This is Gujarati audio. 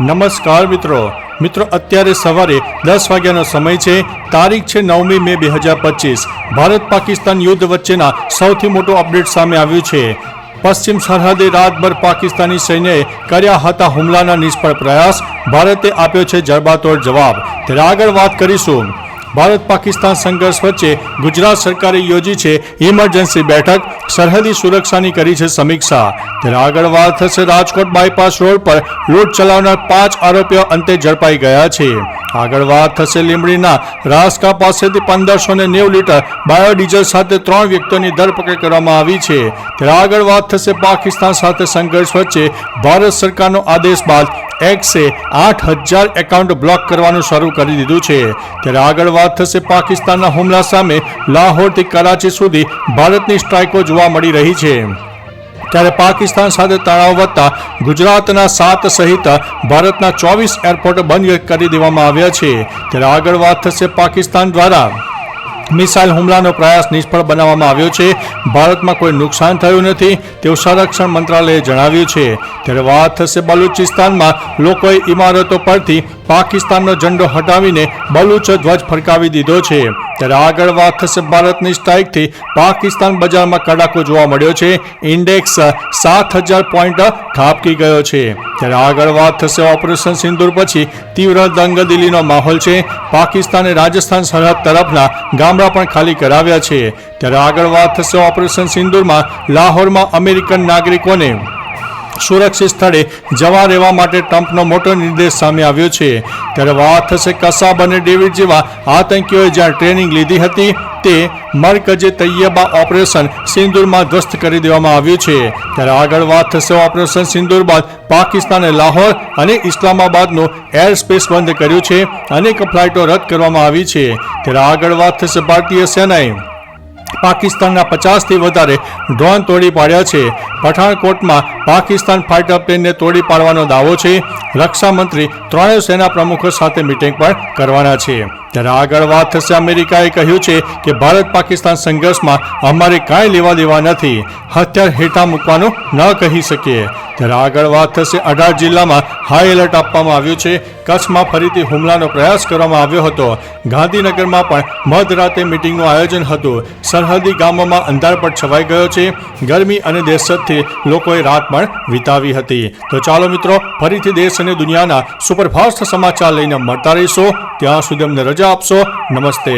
નમસ્કાર મિત્રો. મિત્રો, અત્યારે સવારે દસ વાગ્યાનો સમય છે. તારીખ છે નવમી મે બે હજાર પચીસ. ભારત પાકિસ્તાન યુદ્ધ વચ્ચેના સૌથી મોટું અપડેટ સામે આવ્યું છે. પશ્ચિમ સરહદે રાતભર પાકિસ્તાની સૈન્યએ કર્યા હતા હુમલાના નિષ્ફળ પ્રયાસ. ભારતે આપ્યો છે જડબાતોડ જવાબ. ત્યારે આગળ વાત કરીશું. ભારત પાકિસ્તાન સંઘર્ષ વચ્ચે ગુજરાત સરકારે યોજી છે ઇમરજન્સી બેઠક. સરહદી સુરક્ષાની કરી છે સમીક્ષા. ત્યારે આગળ વાત થશે રાજકોટ બાયપાસ રોડ પર. લૂંટ ચલાવનાર પાંચ આરોપીઓ અંતે ઝડપાઈ ગયા છે. આગળ વાત થશે લીંબડીના. રાસકા પાસેથી પંદરસો ને નેવું લીટર બાયોડીઝલ સાથે ત્રણ વ્યક્તિઓની ધરપકડ કરવામાં આવી છે. ત્યારે આગળ વાત થશે પાકિસ્તાન સાથે સંઘર્ષ વચ્ચે. ભારત સરકારનો આદેશ બાદ એક્સે આઠ હજાર એકાઉન્ટ બ્લોક કરવાનું શરૂ કરી દીધું છે. ત્યારે આગળ વાત થશે પાકિસ્તાનના હુમલા સામે. લાહોરથી કરાચી સુધી ભારતની સ્ટ્રાઇકો જોવા મળી રહી છે. ત્યારે પાકિસ્તાન સાથે તણાવ વધતા ગુજરાતના સાત સહિત ભારતના ચોવીસ એરપોર્ટ બંધ કરી દેવામાં આવ્યા છે. ત્યારે આગળ વાત થશે પાકિસ્તાન દ્વારા. મિસાઇલ હુમલાનો પ્રયાસ નિષ્ફળ બનાવવામાં આવ્યો છે. ભારતમાં કોઈ નુકસાન થયું નથી, તેવું સંરક્ષણ મંત્રાલયે જણાવ્યું છે. ત્યારે વાત થશે બલુચિસ્તાનમાં. લોકોએ ઇમારતો પરથી પાકિસ્તાનનો ઝંડો હટાવીને બલુચ ધ્વજ ફરકાવી દીધો છે. ત્યારે આગળ વાત થશે ભારતની સ્ટ્રાઇકથી. પાકિસ્તાન બજારમાં કડાકો જોવા મળ્યો છે. ઇન્ડેક્સ સાત હજાર પોઈન્ટ ખાબકી ગયો છે. ત્યારે આગળ વાત થશે ઓપરેશન સિંદુર પછી. તીવ્ર દંગદિલીનો માહોલ છે. પાકિસ્તાને રાજસ્થાન સરહદ તરફના ગામડા પણ ખાલી કરાવ્યા છે. ત્યારે આગળ વાત થશે ઓપરેશન સિંદુરમાં. લાહોરમાં અમેરિકન નાગરિકોને. સુરક્ષિત સ્થળે જવા રહેવા માટે ટ્રમ્પનો મોટો નિર્દેશ સામે આવ્યો છે. ત્યારે વાત થશે કસાબ અને ડેવિડ જેવા આતંકીઓએ જ્યાં ટ્રેનિંગ લીધી હતી, તે મરકજે તૈયબા ઓપરેશન સિંદુરમાં ધ્વસ્ત કરી દેવામાં આવ્યું છે. ત્યારે આગળ વાત થશે ઓપરેશન સિંદુર બાદ પાકિસ્તાને લાહોર અને ઇસ્લામાબાદનો એર સ્પેસ બંધ કર્યું છે. અનેક ફ્લાઇટો રદ કરવામાં આવી છે. ત્યારે આગળ વાત થશે ભારતીય સેનાએ. પાકિસ્તાનના પચાસથી વધારે ડ્રોન તોડી પાડ્યા છે. પઠાણકોટમાં પાકિસ્તાન ફાઇટર પ્લેનને તોડી પાડવાનો દાવો છે. રક્ષામંત્રી ત્રણેય સેના પ્રમુખો સાથે મિટિંગ પણ કરવાના છે. ત્યારે આગળ વાત થશે અમેરિકાએ કહ્યું છે કે ભારત પાકિસ્તાન સંઘર્ષમાં અમારે કાંઈ લેવા દેવા નથી. હથિયાર હેઠા મૂકવાનું ન કહી શકીએ. ત્યારે આગળ વાત થશે અઢાર જિલ્લામાં હાઈ એલર્ટ આપવામાં આવ્યું છે. કચ્છમાં ફરીથી હુમલાનો પ્રયાસ કરવામાં આવ્યો હતો. ગાંધીનગરમાં પણ મધરાતે મિટિંગનું આયોજન હતું. સરહદી ગામોમાં અંધારપટ છવાઈ ગયો છે. ગરમી અને દહેશતથી લોકોએ રાત પણ વિતાવી હતી. તો ચાલો મિત્રો, ફરીથી દેશ અને દુનિયાના સુપરફાસ્ટ સમાચાર લઈને મળતા રહીશો. ત્યાં સુધી અમને રજા આપશો? નમસ્તે.